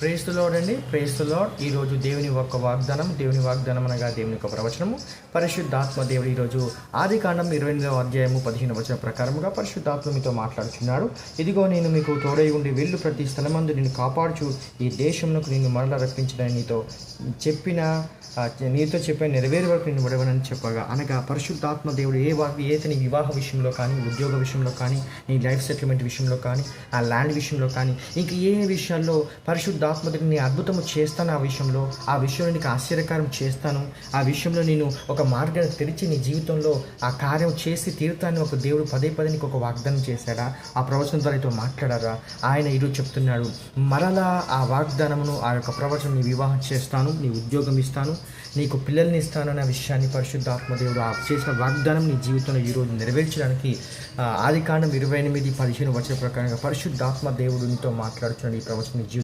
ప్రేస్తులోడండి ప్రేస్తులోడ్ ఈరోజు దేవుని యొక్క వాగ్దానం దేవుని వాగ్దానం అనగా దేవుని యొక్క ప్రవచనము. పరిశుద్ధాత్మ దేవుడు ఈరోజు ఆది కాండం ఇరవై ఎనిమిదవ అధ్యాయము పదిహేను వచన ప్రకారముగా పరిశుద్ధాత్మ మీతో మాట్లాడుచున్నాడు. ఇదిగో నేను మీకు తోడై ఉండి వెళ్ళు ప్రతి స్థలమందు నేను కాపాడుచు. ఈ దేశంలోకి నేను మరల రప్పించడానికి నీతో చెప్పిన నీతో చెప్పే నెరవేరు వరకు నేను విడవనని చెప్పగా. అనగా పరిశుద్ధాత్మ దేవుడు ఏ వా నీ వివాహ విషయంలో కానీ ఉద్యోగ విషయంలో కానీ నీ లైఫ్ సెటిల్మెంట్ విషయంలో కానీ ఆ ల్యాండ్ విషయంలో కానీ ఇంక ఏ విషయాల్లో పరిశుద్ధాత్మ దగ్గర నీ అద్భుతము చేస్తాను ఆ విషయంలో ఆ విషయంలో నీకు ఆశ్చర్యకారం చేస్తాను ఆ విషయంలో నేను ఒక మార్గాన్ని తెరిచి నీ జీవితంలో ఆ కార్యం చేసి తీరుతాను ఒక దేవుడు పదే పదే నీకు ఒక వాగ్దానం చేశాడా? ఆ ప్రవచనం ద్వారా నీతో మాట్లాడారా? ఆయన ఈరోజు చెప్తున్నాడు మరలా ఆ వాగ్దానమును ఆ యొక్క ప్రవచనం నీ వివాహం చేస్తాను నీ ఉద్యోగం ఇస్తాను నీకు పిల్లల్ని ఇస్తానన్న విషయాన్ని పరిశుద్ధాత్మదేవుడు ఆ చేసిన వాగ్దానం నీ జీవితంలో ఈరోజు నెరవేర్చడానికి ఆది కాండం ఇరవై ఎనిమిది పదిహేను వచ్చిన ప్రకారంగా పరిశుద్ధాత్మ దేవుడు నీతో ఈ ప్రవచన జీవితం